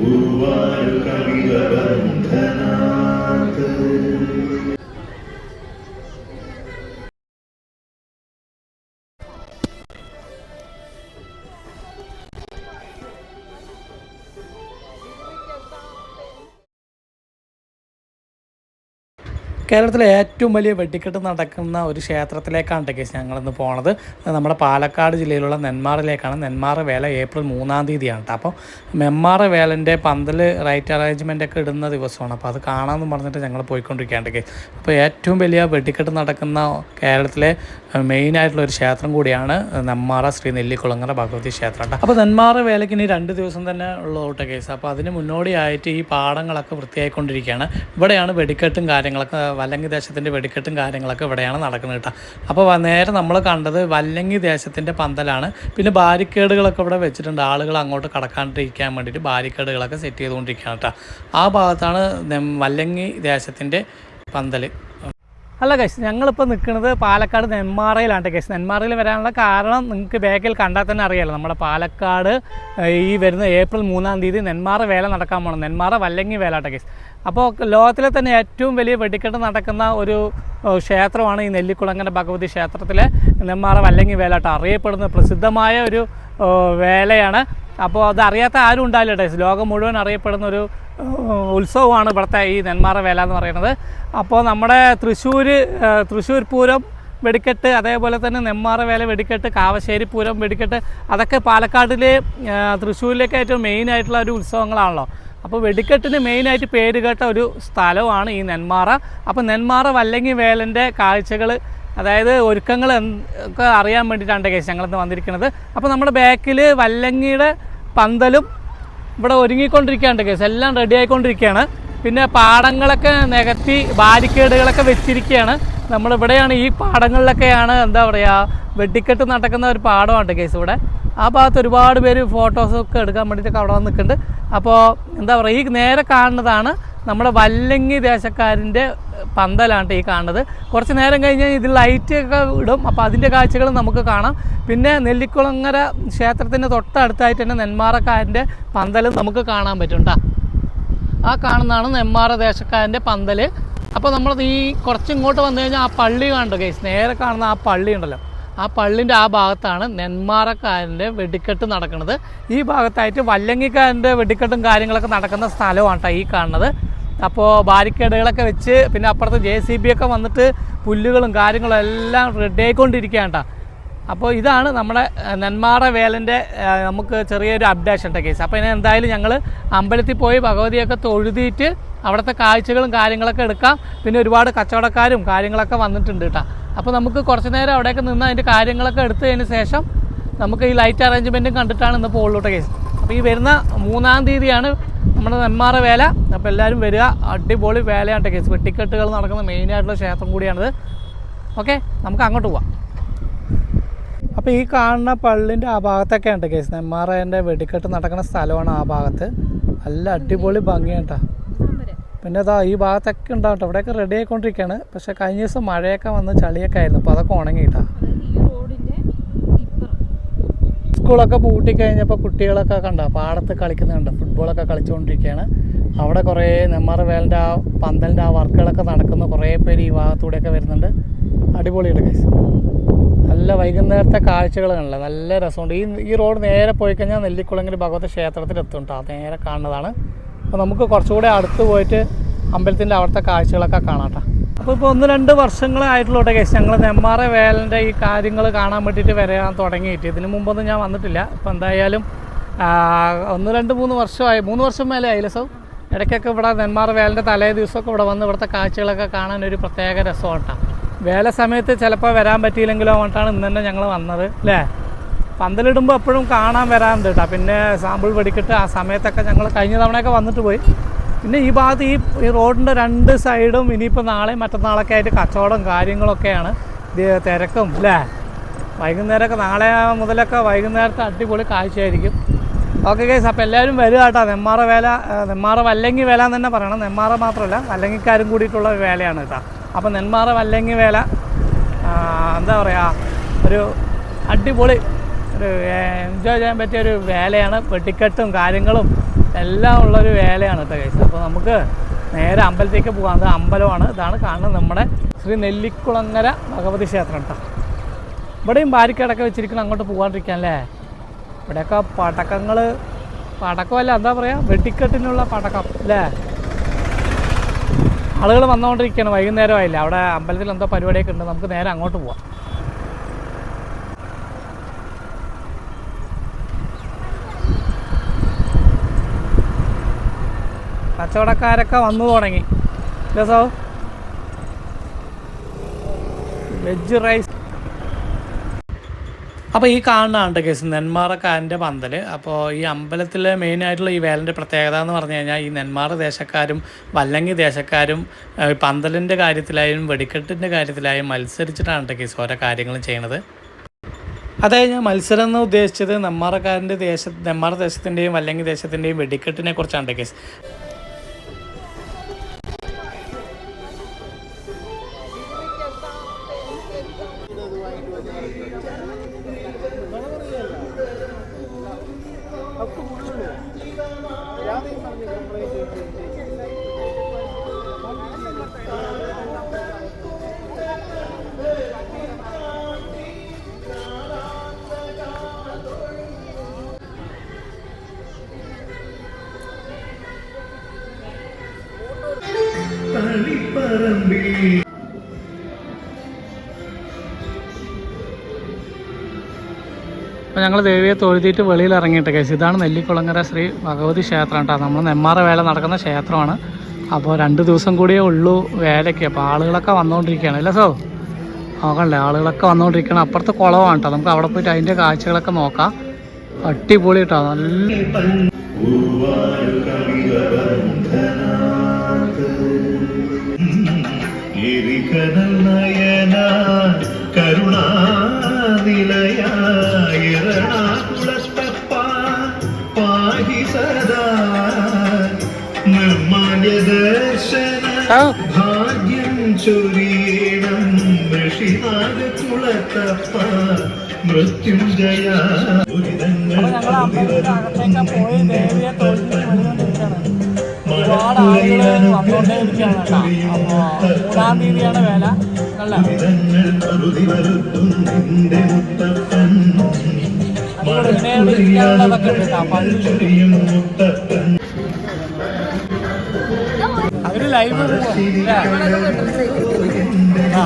Buat kami dapat കേരളത്തിലെ ഏറ്റവും വലിയ വെടിക്കെട്ട് നടക്കുന്ന ഒരു ക്ഷേത്രത്തിലേക്കാണ് കേസ് ഞങ്ങളിന്ന് പോണത്. നമ്മുടെ പാലക്കാട് ജില്ലയിലുള്ള നെന്മാറിലേക്കാണ് നെന്മാറ വേല ഏപ്രിൽ മൂന്നാം തീയതിയാണ് കേട്ടോ. അപ്പോൾ മെമ്മാറ വേലന്റെ പന്തൽ റൈറ്റ് അറേഞ്ച്മെന്റ് ഒക്കെ ഇടുന്ന ദിവസമാണ്. അപ്പോൾ അത് കാണാമെന്ന് പറഞ്ഞിട്ട് ഞങ്ങൾ പോയിക്കൊണ്ടിരിക്കുകയാണ് കേസ്. അപ്പോൾ ഏറ്റവും വലിയ വെടിക്കെട്ട് നടക്കുന്ന കേരളത്തിലെ മെയിൻ ആയിട്ടുള്ള ഒരു ക്ഷേത്രം കൂടിയാണ് നെന്മാറ ശ്രീ നെല്ലിക്കുളങ്ങര ഭഗവതി ക്ഷേത്രം കേട്ടോ. അപ്പോൾ നെന്മാറ വേലയ്ക്ക് ഇനി രണ്ട് ദിവസം തന്നെ ഉള്ളൂ ടെക്കേസ് അപ്പോൾ അതിന് മുന്നോടിയായിട്ട് ഈ പാടങ്ങളൊക്കെ വൃത്തിയായിക്കൊണ്ടിരിക്കുകയാണ്. ഇവിടെയാണ് വെടിക്കെട്ടും കാര്യങ്ങളൊക്കെ വല്ലങ്ങി ദേശത്തിന്റെ വെടിക്കെട്ടും കാര്യങ്ങളൊക്കെ ഇവിടെയാണ് നടക്കുന്നത് കേട്ടോ. അപ്പോൾ നേരെ നമ്മൾ കണ്ടത് വല്ലങ്ങി ദേശത്തിന്റെ പന്തലാണ്. പിന്നെ ബാരിക്കേഡുകളൊക്കെ ഇവിടെ വെച്ചിട്ടുണ്ട്. ആളുകൾ അങ്ങോട്ട് കടക്കാണ്ടിരിക്കാൻ വേണ്ടിയിട്ട് ബാരിക്കേഡുകളൊക്കെ സെറ്റ് ചെയ്തുകൊണ്ടിരിക്കുകയാണ് കേട്ടോ. ആ ഭാഗത്താണ് വല്ലങ്ങി ദേശത്തിന്റെ പന്തൽ അല്ല കേസ് ഞങ്ങളിപ്പോൾ നിൽക്കുന്നത് പാലക്കാട് നെന്മാറയിലാണ് കേസ് നെന്മാറയിൽ വരാനുള്ള കാരണം നിങ്ങൾക്ക് ബാക്കിൽ കണ്ടാൽ തന്നെ അറിയാലോ. നമ്മുടെ പാലക്കാട് ഈ വരുന്ന ഏപ്രിൽ മൂന്നാം തീയതി നെന്മാറ വേല നടക്കാൻ പോകണം നെന്മാറ വല്ലങ്ങി വേലാട്ട കേസ് അപ്പോൾ ലോകത്തിലെ തന്നെ ഏറ്റവും വലിയ വെടിക്കെട്ട് നടക്കുന്ന ഒരു ക്ഷേത്രമാണ് ഈ നെല്ലിക്കുളങ്ങര ഭഗവതി ക്ഷേത്രത്തിലെ നെന്മാറ വല്ലങ്ങി വേലാട്ട അറിയപ്പെടുന്ന പ്രസിദ്ധമായ ഒരു വേലയാണ്. അപ്പോൾ അത് അറിയാത്ത ആരും ഉണ്ടാവില്ല ടേസ് ലോകം മുഴുവൻ അറിയപ്പെടുന്ന ഒരു ഉത്സവമാണ് ഇവിടുത്തെ ഈ നെന്മാറ വേല എന്ന് പറയുന്നത്. അപ്പോൾ നമ്മുടെ തൃശ്ശൂർ തൃശ്ശൂർ പൂരം വെടിക്കെട്ട് അതേപോലെ തന്നെ നെമ്മാറ വേല വെടിക്കെട്ട് കാവശ്ശേരി പൂരം വെടിക്കെട്ട് അതൊക്കെ പാലക്കാടിലെ തൃശ്ശൂരിലേക്ക് ഏറ്റവും മെയിൻ ആയിട്ടുള്ള ഒരു ഉത്സവങ്ങളാണല്ലോ. അപ്പോൾ വെടിക്കെട്ടിന് മെയിനായിട്ട് പേര് കേട്ട ഒരു സ്ഥലമാണ് ഈ നെന്മാറ. അപ്പോൾ നെന്മാറ വല്ലങ്ങി വേലന്റെ കാഴ്ചകൾ അതായത് ഒരുക്കങ്ങൾ ഒക്കെ അറിയാൻ വേണ്ടിയിട്ടാണ് കേസ് ഞങ്ങളിന്ന് വന്നിരിക്കുന്നത്. അപ്പോൾ നമ്മുടെ ബാക്കിൽ വല്ലങ്ങിയുടെ പന്തലും ഇവിടെ ഒരുങ്ങിക്കൊണ്ടിരിക്കുകയാണ് കേസ്. എല്ലാം റെഡി ആയിക്കൊണ്ടിരിക്കുകയാണ്. പിന്നെ പാടങ്ങളൊക്കെ നികത്തി ബാരിക്കേഡുകളൊക്കെ വെച്ചിരിക്കുകയാണ്. നമ്മളിവിടെയാണ് ഈ പാടങ്ങളിലൊക്കെയാണ് എന്താ പറയുക വെട്ടിക്കെട്ട് നടക്കുന്ന ഒരു പാടമാണ് കേസ് ഇവിടെ. ആ ഭാഗത്ത് ഒരുപാട് പേര് ഫോട്ടോസൊക്കെ എടുക്കാൻ വേണ്ടിയിട്ടൊക്കെ അവിടെ വന്ന് നിൽക്കുന്നുണ്ട് അപ്പോൾ എന്താ പറയുക ഈ നേരെ കാണുന്നതാണ് നമ്മുടെ വല്ലങ്ങി ദേശക്കാരന്റെ പന്തലാണ് ഈ കാണുന്നത്. കുറച്ച് നേരം കഴിഞ്ഞാൽ ഇതിൽ ലൈറ്റ് ഒക്കെ ഇടും. അപ്പോൾ അതിന്റെ കാഴ്ചകൾ നമുക്ക് കാണാം. പിന്നെ നെല്ലിക്കുളങ്ങര ക്ഷേത്രത്തിന്റെ തൊട്ടടുത്തായിട്ട് തന്നെ നെന്മാറക്കാരന്റെ പന്തലും നമുക്ക് കാണാൻ പറ്റും. ആ കാണുന്നതാണ് നെന്മാറ ദേശക്കാരന്റെ പന്തൽ അപ്പോൾ നമ്മൾ ഈ കുറച്ച് ഇങ്ങോട്ട് വന്നു കഴിഞ്ഞാൽ ആ പള്ളി കണ്ടു കേസ് നേരെ കാണുന്ന ആ പള്ളി ഉണ്ടല്ലോ. ആ പള്ളിന്റെ ആ ഭാഗത്താണ് നെന്മാറക്കാരന്റെ വെടിക്കെട്ട് നടക്കുന്നത്. ഈ ഭാഗത്തായിട്ട് വല്ലങ്ങിക്കാരന്റെ വെടിക്കെട്ടും കാര്യങ്ങളൊക്കെ നടക്കുന്ന സ്ഥലമാണ് കേട്ടോ ഈ കാണുന്നത്. അപ്പോൾ ബാരിക്കേഡുകളൊക്കെ വെച്ച് പിന്നെ അപ്പുറത്ത് ജെ സി ബി ഒക്കെ വന്നിട്ട് പുല്ലുകളും കാര്യങ്ങളും എല്ലാം റെഡി ആയിക്കൊണ്ടിരിക്കുകയാണ്. അപ്പോൾ ഇതാണ് നമ്മുടെ നെന്മാറ വേലന്റെ നമുക്ക് ചെറിയൊരു അപ്ഡേഷൻ കേസ്. അപ്പോൾ ഇനി എന്തായാലും ഞങ്ങൾ അമ്പലത്തിൽ പോയി ഭഗവതിയൊക്കെ തൊഴുതിയിട്ട് അവിടുത്തെ കാഴ്ചകളും കാര്യങ്ങളൊക്കെ എടുക്കാം. പിന്നെ ഒരുപാട് കച്ചവടക്കാരും കാര്യങ്ങളൊക്കെ വന്നിട്ടുണ്ട് കേട്ടോ. അപ്പോൾ നമുക്ക് കുറച്ച് നേരം അവിടെയൊക്കെ നിന്ന് അതിന്റെ കാര്യങ്ങളൊക്കെ എടുത്തതിന് ശേഷം നമുക്ക് ഈ ലൈറ്റ് അറേഞ്ച്മെന്റും കണ്ടിട്ടാണ് ഇന്ന് പോളിലോട്ട് കേസ്. അപ്പോൾ ഈ വരുന്ന മൂന്നാം തീയതിയാണ് നമ്മുടെ നെന്മാറ വേല. അപ്പോൾ എല്ലാവരും വരിക. അടിപൊളി വേലയാണ് കേസ്. വെട്ടിക്കെട്ടുകൾ നടക്കുന്ന മെയിനായിട്ടുള്ള ക്ഷേത്രം കൂടിയാണിത്. ഓക്കെ നമുക്ക് അങ്ങോട്ട് പോവാം. അപ്പോൾ ഈ കാണുന്ന പള്ളിന്റെ ആ ഭാഗത്തൊക്കെ ഉണ്ട് കേസ്. നെന്മാറേന്റെ വെടിക്കെട്ട് നടക്കുന്ന സ്ഥലമാണ് ആ ഭാഗത്ത്. നല്ല അടിപൊളി ഭംഗിയാട്ടോ പിന്നെ അതാ ഈ ഭാഗത്തൊക്കെ ഉണ്ടാവും കേട്ടോ. ഇവിടെയൊക്കെ റെഡി ആയിക്കൊണ്ടിരിക്കുകയാണ്. പക്ഷേ കഴിഞ്ഞ ദിവസം മഴയൊക്കെ വന്ന് ചളിയൊക്കെ ആയിരുന്നു. അപ്പോൾ അതൊക്കെ ഉണങ്ങിയിട്ടാ സ്കൂളൊക്കെ പൂട്ടിക്കഴിഞ്ഞപ്പോൾ കുട്ടികളൊക്കെ കണ്ട പാടത്ത് കളിക്കുന്നുണ്ട് ഫുട്ബോളൊക്കെ കളിച്ചുകൊണ്ടിരിക്കുകയാണ് അവിടെ കുറേ നെമ്മാറ വേലിന്റെ ആ പന്തലിന്റെ ആ വർക്കുകളൊക്കെ നടക്കുന്ന. കുറേ പേര് ഈ ഭാഗത്തൂടെയൊക്കെ വരുന്നുണ്ട്. അടിപൊളിയുണ്ട് കേസ് നല്ല വൈകുന്നേരത്തെ കാഴ്ചകൾ കാണില്ല നല്ല രസമുണ്ട്. ഈ ഈ റോഡ് നേരെ പോയി കഴിഞ്ഞാൽ നെല്ലിക്കുളങ്ങര ഭഗവത് ക്ഷേത്രത്തിൽ എത്തും കേട്ടോ നേരെ കാണുന്നതാണ്. അപ്പോൾ നമുക്ക് കുറച്ചുകൂടെ അടുത്ത് പോയിട്ട് അമ്പലത്തിന്റെ അവിടുത്തെ കാഴ്ചകളൊക്കെ കാണാം കേട്ടോ. അപ്പോൾ ഇപ്പോൾ ഒന്ന് രണ്ട് വർഷങ്ങളായിട്ടുള്ള കേസ് ഞങ്ങൾ നെമ്മാറ വേലന്റെ ഈ കാര്യങ്ങൾ കാണാൻ വേണ്ടിയിട്ട് വരാൻ തുടങ്ങിയിട്ട്. ഇതിന് മുമ്പൊന്നും ഞാൻ വന്നിട്ടില്ല. ഇപ്പോൾ എന്തായാലും ഒന്ന് രണ്ട് മൂന്ന് വർഷമായി. മൂന്ന് വർഷം മേലെ ആയില്ല സോ? ഇടയ്ക്കൊക്കെ ഇവിടെ നെന്മാറ വേലന്റെ തലേ ദിവസമൊക്കെ ഇവിടെ വന്ന് ഇവിടുത്തെ കാഴ്ചകളൊക്കെ കാണാൻ ഒരു പ്രത്യേക രസമായിട്ടാണ് വേല സമയത്ത് ചിലപ്പോൾ വരാൻ പറ്റിയില്ലെങ്കിലോ കൊണ്ടാണ് ഇന്ന് തന്നെ ഞങ്ങൾ വന്നത് അല്ലേ? പന്തലിടുമ്പോൾ എപ്പോഴും കാണാൻ വരാറുണ്ട് കേട്ടോ. പിന്നെ സാമ്പിൾ വെടിക്കിട്ട് ആ സമയത്തൊക്കെ ഞങ്ങൾ കഴിഞ്ഞ തവണയൊക്കെ വന്നിട്ട് പോയി. പിന്നെ ഈ ഭാഗത്ത് ഈ ഈ റോഡിന്റെ രണ്ട് സൈഡും ഇനിയിപ്പോൾ നാളെ മറ്റന്നാളൊക്കെ ആയിട്ട് കച്ചവടം കാര്യങ്ങളൊക്കെയാണ്. തിരക്കും അല്ലേ? വൈകുന്നേരമൊക്കെ നാളെ മുതലൊക്കെ വൈകുന്നേരത്തെ അടിപൊളി കാഴ്ചയായിരിക്കും. ഓക്കെ കേസ് അപ്പോൾ എല്ലാവരും വരിക കേട്ടോ. നെമ്മാറ വേല നെന്മാറ വല്ലങ്ങി വേല എന്ന് തന്നെ പറയണം. നെമ്മാറ മാത്രമല്ല വല്ലങ്ങിക്കാരും കൂടിയിട്ടുള്ള ഒരു വേലയാണ് കേട്ടോ. അപ്പോൾ നെന്മാറ വല്ലങ്ങി വേല എന്താ പറയുക ഒരു അടിപൊളി ഒരു എൻജോയ് ചെയ്യാൻ പറ്റിയ ഒരു വേലയാണ്. വെട്ടിക്കെട്ടും കാര്യങ്ങളും എല്ലാം ഉള്ളൊരു വേലയാണ് കേട്ടോ കേസ് അപ്പോൾ നമുക്ക് നേരെ അമ്പലത്തേക്ക് പോകാം അത് അമ്പലമാണ്. ഇതാണ് കാണുന്നത് നമ്മുടെ ശ്രീ നെല്ലിക്കുളങ്ങര ഭഗവതി ക്ഷേത്രം കേട്ടോ. ഇവിടെയും ബാരിക്കേടൊക്കെ വെച്ചിരിക്കണം അങ്ങോട്ട് പോകാണ്ടിരിക്കാൻ അല്ലേ? ഇവിടെയൊക്കെ പടക്കങ്ങൾ പടക്കമല്ല എന്താ പറയുക വെട്ടിക്കെട്ടിനുള്ള പടക്കം അല്ലേ? ആളുകൾ വന്നുകൊണ്ടിരിക്കുകയാണ്. വൈകുന്നേരമായില്ല? അവിടെ അമ്പലത്തിൽ എന്തോ പരിപാടിയൊക്കെ ഉണ്ട്. നമുക്ക് നേരെ അങ്ങോട്ട് പോവാം. കച്ചവടക്കാരൊക്കെ വന്നു തുടങ്ങി. രസോ വെജ് റൈസ് അപ്പോൾ ഈ കാണുന്നതാണ് കേസ്? നെന്മാറക്കാരന്റെ പന്തൽ അപ്പോൾ ഈ അമ്പലത്തിലെ മെയിനായിട്ടുള്ള ഈ വേലന്റെ പ്രത്യേകത എന്ന് പറഞ്ഞു കഴിഞ്ഞാൽ ഈ നെന്മാറ ദേശക്കാരും വല്ലങ്ങി ദേശക്കാരും പന്തലിന്റെ കാര്യത്തിലായാലും വെടിക്കെട്ടിന്റെ കാര്യത്തിലായും മത്സരിച്ചിട്ടാണ് കേസ് ഓരോ കാര്യങ്ങളും ചെയ്യണത്? അതായത് ഞാൻ മത്സരം എന്ന് ഉദ്ദേശിച്ചത് നെന്മാറക്കാരന്റെ ദേശ നെന്മാറ ദേശത്തിന്റെയും വല്ലങ്ങി ദേശത്തിന്റെയും വെടിക്കെട്ടിനെ കുറിച്ചാണ് കേസ്. അപ്പോൾ ഞങ്ങൾ ദേവിയെ തൊഴുതിയിട്ട് വെളിയിൽ ഇറങ്ങിയിട്ട് കേസ് ഇതാണ് നെല്ലിക്കുളങ്ങര ശ്രീ ഭഗവതി ക്ഷേത്രം കേട്ടോ നമ്മൾ നെമ്മാറ വേല നടക്കുന്ന ക്ഷേത്രമാണ്. അപ്പോൾ രണ്ട് ദിവസം കൂടിയേ ഉള്ളൂ വേലയ്ക്ക്. അപ്പോൾ ആളുകളൊക്കെ വന്നുകൊണ്ടിരിക്കുകയാണ് അല്ലേ സോ? നോക്കണ്ടേ ആളുകളൊക്കെ വന്നുകൊണ്ടിരിക്കണം അപ്പുറത്ത് കുളമാണ് കേട്ടോ നമുക്ക് അവിടെ പോയിട്ട് അതിന്റെ കാഴ്ചകളൊക്കെ നോക്കാം. അടിപൊളി കേട്ടോ നല്ല എരികടൽ നയന കരുണാനിലയായിരണാകുളത്തപ്പ പാഹി സദാ. നിർമാല്യ ദർശന ഭാഗ്യം ചൊരിയണം ഋഷിനാഗകുളത്തപ്പ മൃത്യുഞ്ജയ. അപ്പോൾ ഒരുപാട് ആളുകൾ വന്നുകൊണ്ടേയിരിക്കുകയാണ് കേട്ടോ. അപ്പോൾ മൂന്നാം തീയതിയാണ് വേല. നല്ല. അതുകൊണ്ട് ഇങ്ങനെ ഇരിക്കാനുള്ളതൊക്കെ ഉണ്ട് കേട്ടോ. മുത്തപ്പൻ അവർ ലൈവ് ആ.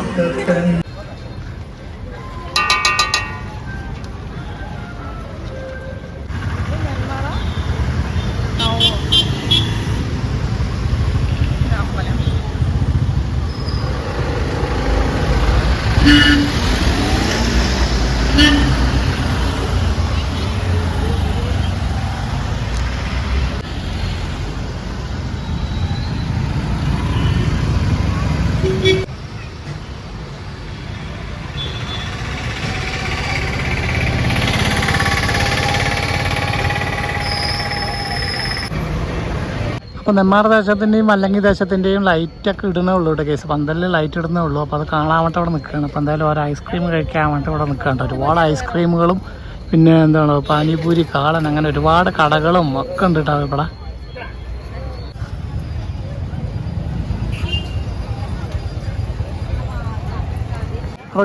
Yeah. അപ്പോൾ നെന്മാറ ദേശത്തിന്റെയും അല്ലെങ്കിൽ ദേശത്തിന്റെയും ലൈറ്റൊക്കെ ഇടുന്നേ ഉള്ളൂ കേട്ടോ കേസ് പന്തലിൽ ലൈറ്റ് ഇടുന്നേ ഉള്ളൂ. അപ്പോൾ അത് കാണാൻ വേണ്ടി അവിടെ നിൽക്കുകയാണ്. അപ്പോൾ എന്തായാലും ഒരു ഐസ്ക്രീം കഴിക്കാൻ വേണ്ടി ഇവിടെ നിൽക്കുകയാണ് ഒരുപാട് ഐസ്ക്രീമുകളും പിന്നെ എന്താണ് പാനിപൂരി കാളൻ അങ്ങനെ ഒരുപാട് കടകളും ഒക്കെ ഉണ്ട് കേട്ടോ ഇവിടെ.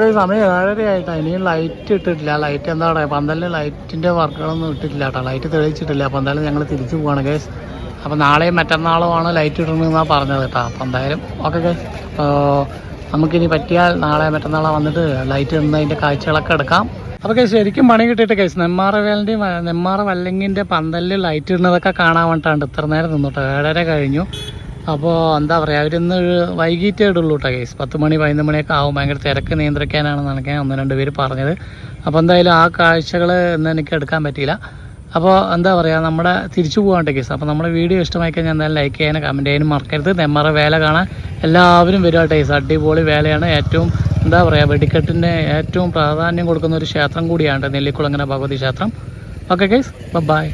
ഈ സമയം ഏഴര ആയിട്ടാ ഇനിയും ലൈറ്റ് ഇട്ടിട്ടില്ല. ലൈറ്റ് എന്താ പറയുക പന്തലിൽ ലൈറ്റിന്റെ വർക്കുകളൊന്നും ഇട്ടിട്ടില്ല കേട്ടോ. ലൈറ്റ് തെളിയിച്ചിട്ടില്ല. അപ്പോൾ എന്തായാലും ഞങ്ങൾ തിരിച്ചു പോവാണ് കേസ് അപ്പോൾ നാളെയും മറ്റന്നാളുമാണ് ലൈറ്റ് ഇടണമെന്നാണ് പറഞ്ഞത് കേട്ടോ. അപ്പോൾ എന്തായാലും ഓക്കെ നമുക്കിനി പറ്റിയാൽ നാളെ മറ്റന്നാളെ വന്നിട്ട് ലൈറ്റ് ഇടുന്നതിന്റെ കാഴ്ചകളൊക്കെ എടുക്കാം. അപ്പോൾ കേസ് ശരിക്കും പണി കിട്ടിയിട്ട് കേസ് നെന്മാറ വേലിന്റെയും നെമ്മാറ വല്ലങ്ങിന്റെ പന്തലിൽ ലൈറ്റ് ഇടുന്നതൊക്കെ കാണാൻ വേണ്ടിയിട്ടാണ് ഇത്ര നേരം നിന്നോട്ടോ. ഏഴര കഴിഞ്ഞു. അപ്പോൾ എന്താ പറയുക അവരിന്ന് വൈകിട്ടേ ഇടുള്ളൂ കേട്ടോ കേസ് പത്ത് മണി പതിനൊന്ന് മണിയൊക്കെ ആവും. ഭയങ്കര തിരക്ക് നിയന്ത്രിക്കാനാണെന്നാണ് ഞാൻ ഒന്ന് രണ്ട് പേര് പറഞ്ഞത്. അപ്പോൾ എന്തായാലും ആ കാഴ്ചകൾ ഇന്ന് എനിക്ക് എടുക്കാൻ പറ്റിയില്ല. അപ്പോൾ എന്താ പറയുക നമ്മുടെ തിരിച്ചു പോകാണ്ട് കേസ്. അപ്പോൾ നമ്മുടെ വീഡിയോ ഇഷ്ടമായി കഴിഞ്ഞാൽ എന്തായാലും ലൈക്ക് ചെയ്യാനും കമന്റ് ചെയ്യാനും മറക്കരുത്. നെമ്മറ വേല കാണാൻ എല്ലാവരും വരിക കേസ്. അടിപൊളി വേലയാണ്. ഏറ്റവും എന്താ പറയുക വെടിക്കെട്ടിന്റെ ഏറ്റവും പ്രാധാന്യം കൊടുക്കുന്ന ഒരു ക്ഷേത്രം കൂടിയാണ് നെല്ലിക്കുളങ്ങര ഭഗവതി ക്ഷേത്രം. Okay case by